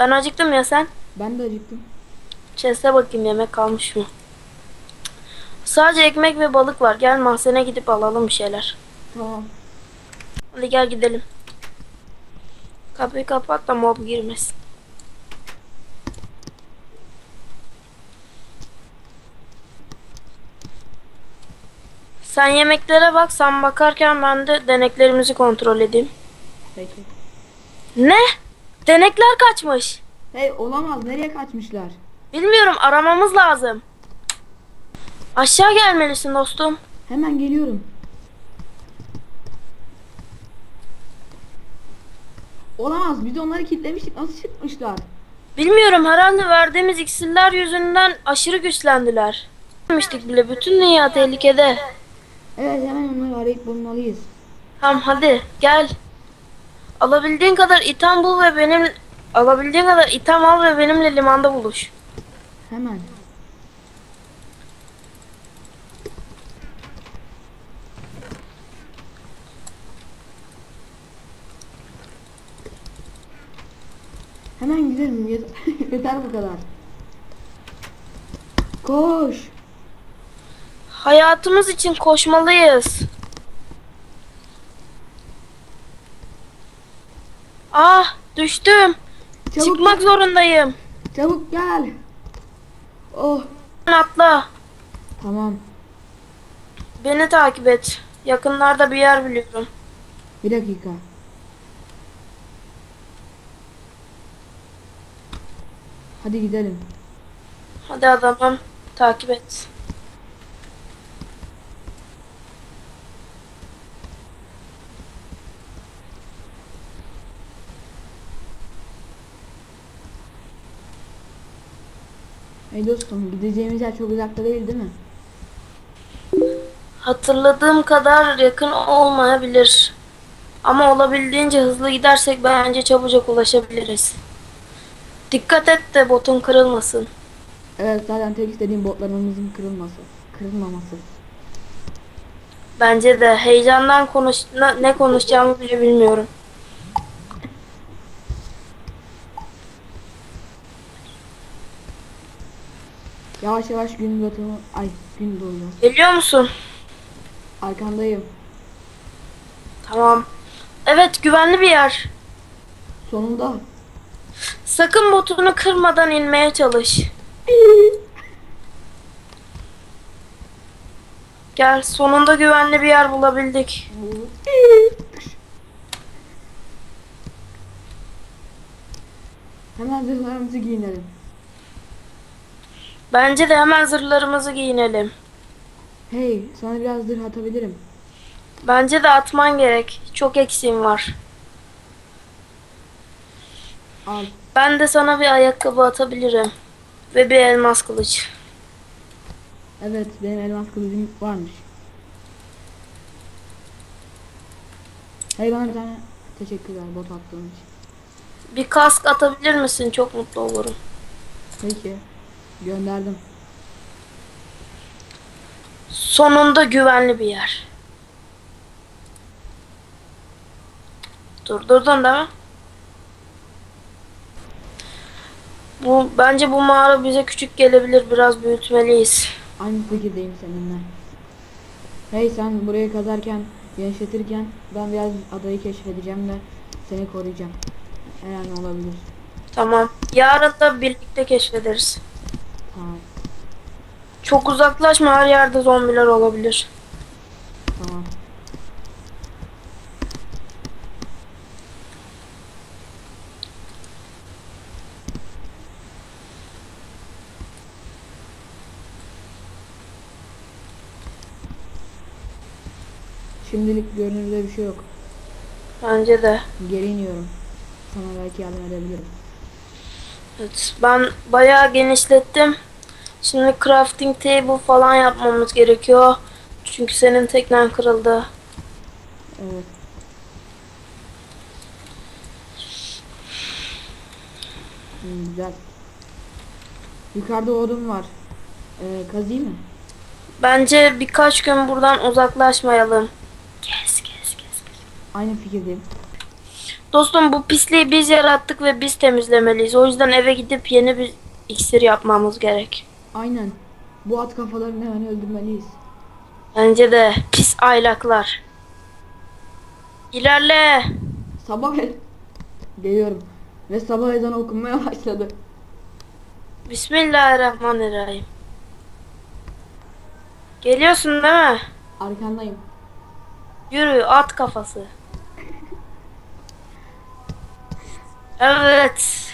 Ben acıktım ya sen. Ben de acıktım. Chest'e bakayım yemek kalmış mı? Sadece ekmek ve balık var. Gel mahzene gidip alalım bir şeyler. Tamam. Hadi gel gidelim. Kapıyı kapat da mob girmesin. Sen yemeklere bak, sen bakarken ben de deneklerimizi kontrol edeyim. Peki. Ne? Denekler kaçmış. Hey olamaz. Nereye kaçmışlar? Bilmiyorum, aramamız lazım. Aşağı gelmelisin dostum. Hemen geliyorum. Olamaz. Biz onları kilitlemiştik. Nasıl çıkmışlar? Bilmiyorum, herhalde verdiğimiz iksirler yüzünden aşırı güçlendiler. Bilmiştik bile, bütün dünya tehlikede. Evet hemen onları arayıp bulmalıyız. Tamam hadi gel. Alabildiğin kadar itham bul ve benim alabildiğin kadar itham al ve benimle limanda buluş. Hemen. Hemen gidelim. Yet- Yeter bu kadar. Koş. Hayatımız için koşmalıyız. Düştüm. Çabuk Çıkmak zorundayım. Çabuk gel. Oh. Atla. Tamam. Beni takip et. Yakınlarda bir yer biliyorum. Bir dakika. Hadi gidelim. Hadi adamım takip et. Hey dostum gideceğimiz yer çok uzakta değil değil mi? Hatırladığım kadar yakın olmayabilir. Ama olabildiğince hızlı gidersek bence çabucak ulaşabiliriz. Dikkat et de botun kırılmasın. Evet zaten tek istediğim botlarımızın kırılması. Kırılmaması. Bence de heyecandan konuş ne konuşacağımı bile bilmiyorum. Yavaş yavaş gün batımı ay gün doğuyor. Geliyor musun? Arkandayım. Tamam. Evet güvenli bir yer. Sonunda. Sakın botunu kırmadan inmeye çalış. Gel sonunda güvenli bir yer bulabildik. Hemen zırhlarımızı giyinelim. Bence de hemen zırhlarımızı giyinelim. Hey sana biraz zırh atabilirim. Bence de atman gerek. Çok eksiğim var. Al. Ben de sana bir ayakkabı atabilirim. Ve bir elmas kılıç. Evet benim elmas kılıcım varmış. Hey bana bir tane teşekkürler bot attığın için. Bir kask atabilir misin? Çok mutlu olurum. Peki. Gönderdim. Sonunda güvenli bir yer. Durdurdun değil mi? Bu bence bu mağara bize küçük gelebilir. Biraz büyütmeliyiz. Aynı fikirdeyim seninle. Hey sen burayı kazarken, genişletirken ben biraz adayı keşfedeceğim ve seni koruyacağım. Her an olabilir. Tamam. Yarın da birlikte keşfederiz. Tamam. Çok uzaklaşma. Her yerde zombiler olabilir. Tamam. Şimdilik görünürde bir şey yok. Bence de. Geri iniyorum. Sana belki yardım edebilirim. Evet, ben bayağı genişlettim. Şimdi crafting table falan yapmamız gerekiyor. Çünkü senin teknen kırıldı. Evet. Hmm, güzel. Yukarıda odun var. Ee, kazıyım mı? Bence birkaç gün buradan uzaklaşmayalım. Kes kes kes. kes. Aynı fikirdeyim. Dostum bu pisliği biz yarattık ve biz temizlemeliyiz. O yüzden eve gidip yeni bir iksir yapmamız gerek. Aynen. Bu at kafalarını hemen öldürmeliyiz. Bence de pis aylaklar. İlerle. Sabah el... Geliyorum. Ve sabah ezanı okunmaya başladı. Bismillahirrahmanirrahim. Geliyorsun değil mi? Arkandayım. Yürü at kafası. Evet.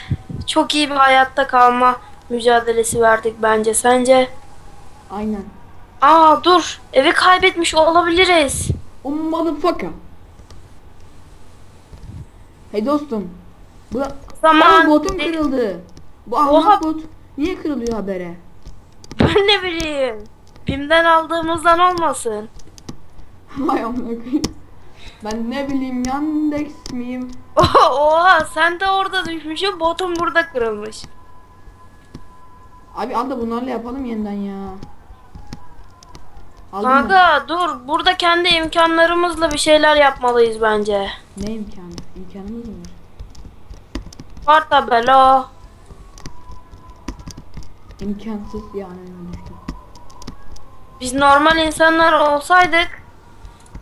Çok iyi bir hayatta kalma mücadelesi verdik bence. Sence? Aynen. Aa dur. Evi kaybetmiş olabiliriz. O motherfucker. Hey dostum. Bu Zaman Aa, botum de- kırıldı. Bu Oha. ahmak bot niye kırılıyor habere? Ben ne bileyim. Bim'den aldığımızdan olmasın. Vay amına koyayım. Ben ne bileyim Yandex miyim? Oha, sen de orada düşmüşsün botum burada kırılmış. Abi al da bunlarla yapalım yeniden ya. Aldın mı? Kanka dur burada kendi imkanlarımızla bir şeyler yapmalıyız bence. Ne imkanı? İmkanımız mı var? Var tabela. İmkansız yani. Biz normal insanlar olsaydık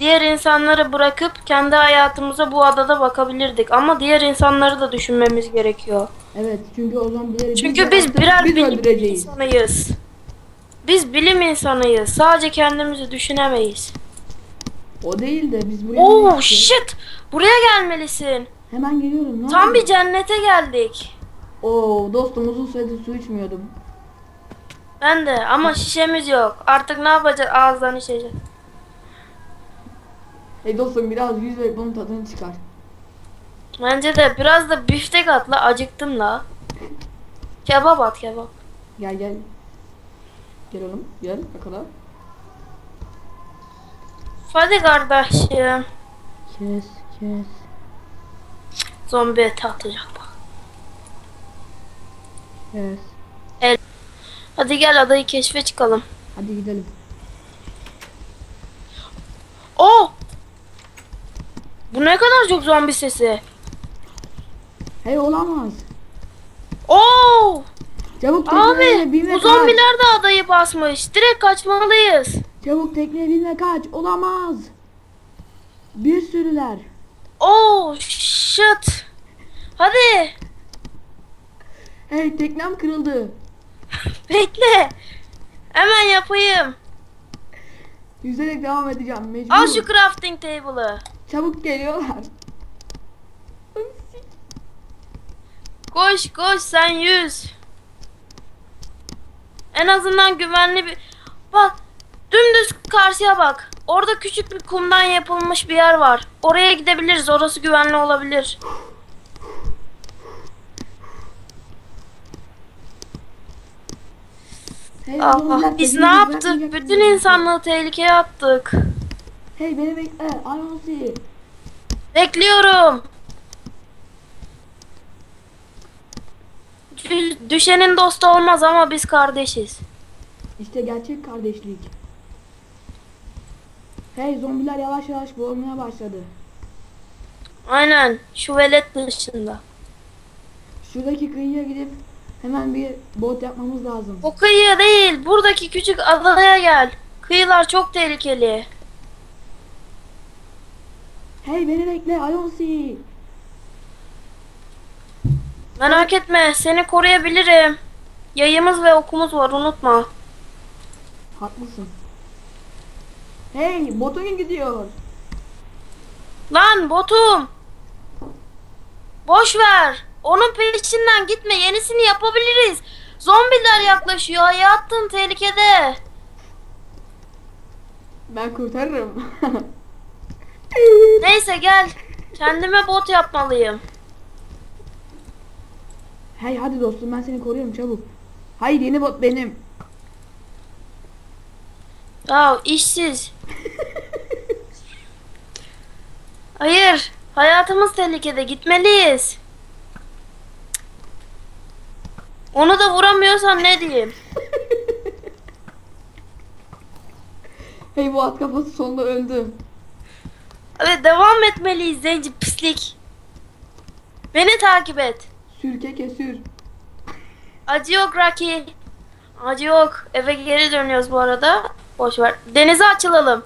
diğer insanları bırakıp kendi hayatımıza bu adada bakabilirdik. Ama diğer insanları da düşünmemiz gerekiyor. Evet çünkü o zombileri Çünkü biz birer biz bilim öldüreceğiz. insanıyız. Biz bilim insanıyız. Sadece kendimizi düşünemeyiz. O değil de biz buraya Oh gittik? shit! Buraya gelmelisin. Hemen geliyorum. Ne Tam oldu? bir cennete geldik. Oo dostum uzun süredir su içmiyordum. Ben de ama şişemiz yok. Artık ne yapacağız? Ağızdan içeceğiz. Hey dostum biraz yüz ver bunun tadını çıkar. Bence de biraz da biftek atla acıktım la. Kebap at kebap. Gel gel. Gel oğlum gel yakala. Hadi kardeşim. Kes kes. Zombi eti atacak bak. Kes. Hadi gel adayı keşfe çıkalım. Hadi gidelim. Oh! Bu ne kadar çok zombi sesi. Hey olamaz. Oh! Çabuk tekneye Abi binme bu kaç. zombiler de adayı basmış. Direkt kaçmalıyız. Çabuk tekneye binme kaç. Olamaz. Bir sürüler. Oh shit. Hadi Hey teknem kırıldı. bekle. Hemen yapayım. Yüzerek devam edeceğim mecbur. Al şu crafting table'ı. Çabuk geliyorlar. Koş koş sen yüz. En azından güvenli bir... Bak dümdüz karşıya bak. Orada küçük bir kumdan yapılmış bir yer var. Oraya gidebiliriz. Orası güvenli olabilir. Allah biz ne yaptık? Bütün insanlığı tehlikeye attık. Hey beni bekle. Anonsi. Bekliyorum. Dü- Düşenin dostu olmaz ama biz kardeşiz. İşte gerçek kardeşlik. Hey zombiler yavaş yavaş boğulmaya başladı. Aynen. Şu velet dışında. Şuradaki kıyıya gidip hemen bir bot yapmamız lazım. O kıyıya değil. Buradaki küçük adaya gel. Kıyılar çok tehlikeli. Hey beni bekle Ayonsi. Merak etme. Seni koruyabilirim. Yayımız ve okumuz var unutma. Haklısın. Hey botun gidiyor. Lan botum. Boş ver. Onun peşinden gitme. Yenisini yapabiliriz. Zombiler yaklaşıyor. Hayatın tehlikede. Ben kurtarırım. Neyse gel. Kendime bot yapmalıyım. hey hadi dostum ben seni koruyorum çabuk. Hayır yeni bot benim. Ya işsiz. Hayır. Hayatımız tehlikede. Gitmeliyiz. Onu da vuramıyorsan ne diyeyim? Hey bu at kafası sonunda öldü. Evet devam etmeliyiz zenci pislik. Beni takip et. Sür keke sür. Acı yok Rocky. Acı yok. Eve geri dönüyoruz bu arada. Boş ver. Denize açılalım.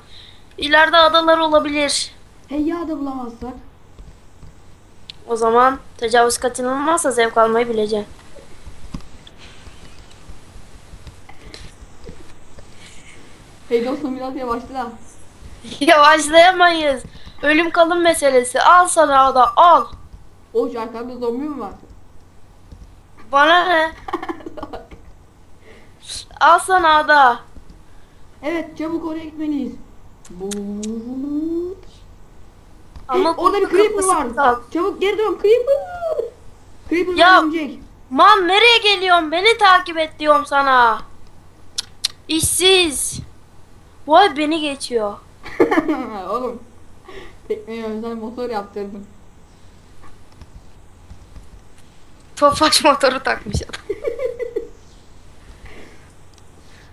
İleride adalar olabilir. Hey ya da bulamazsak. O zaman tecavüz kaçınılmazsa zevk almayı bileceksin. Hey dostum biraz yavaşla. Yavaşlayamayız. Ölüm kalım meselesi. Al sana ada al. O şu arkamda zombi mi var? Bana ne? Al sana ada. evet çabuk oraya gitmeliyiz. Bulut. Ama Hey, orada bir creeper var. Çabuk geri dön creeper. Creeper Ya- örümcek. Man nereye geliyorsun? Beni takip et diyorum sana. İşsiz. Vay beni geçiyor. Oğlum. Tekneye özel motor yaptırdım. Tofaş motoru takmış adam.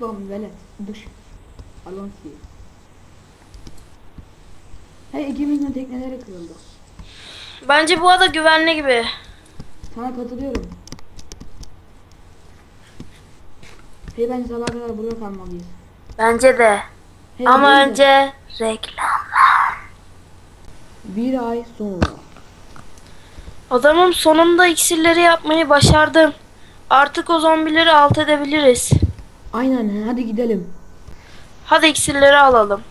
Lan velet. Dış. Alon ki. Hey ikimizin tekneleri kırıldı. Bence bu ada güvenli gibi. Sana katılıyorum. Hey bence sabah kadar burada kalmalıyız. Bence de. Hey, Ama de. önce reklam. Bir ay sonra. Adamım sonunda iksirleri yapmayı başardım. Artık o zombileri alt edebiliriz. Aynen hadi gidelim. Hadi iksirleri alalım.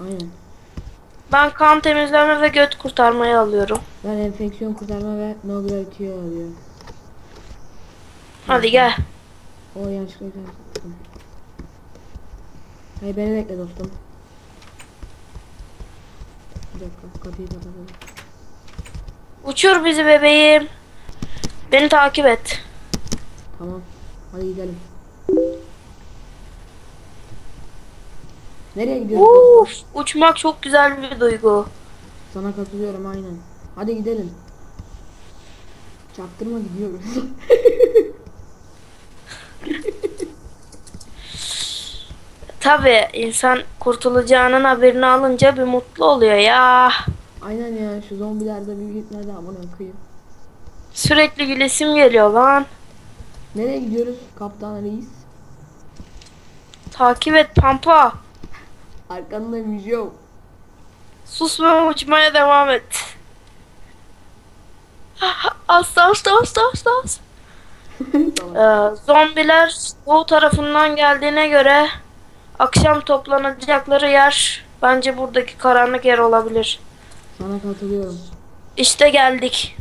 Aynen. Ben kan temizleme ve göt kurtarmayı alıyorum. Ben enfeksiyon kurtarma ve no gravity'yi alıyorum. Hadi gel. O yanlışlıkla. Hey beni bekle dostum. Bir dakika kapıyı kapatalım. Uçur bizi bebeğim. Beni takip et. Tamam. Hadi gidelim. Nereye gidiyoruz? dostum? Uf, uçmak çok güzel bir duygu. Sana katılıyorum aynen. Hadi gidelim. Çaktırma gidiyoruz. Tabi insan kurtulacağının haberini alınca bir mutlu oluyor ya. aynen ya şu zombilerde bir gitmedi aman okuyayım. Sürekli gülesim geliyor lan. Nereye gidiyoruz kaptan reis? Takip et Pampa. Arkanda müziği Sus ve uçmaya devam et. Asla asla asla asla. Ee, zombiler doğu tarafından geldiğine göre akşam toplanacakları yer bence buradaki karanlık yer olabilir. Sana katılıyorum. İşte geldik.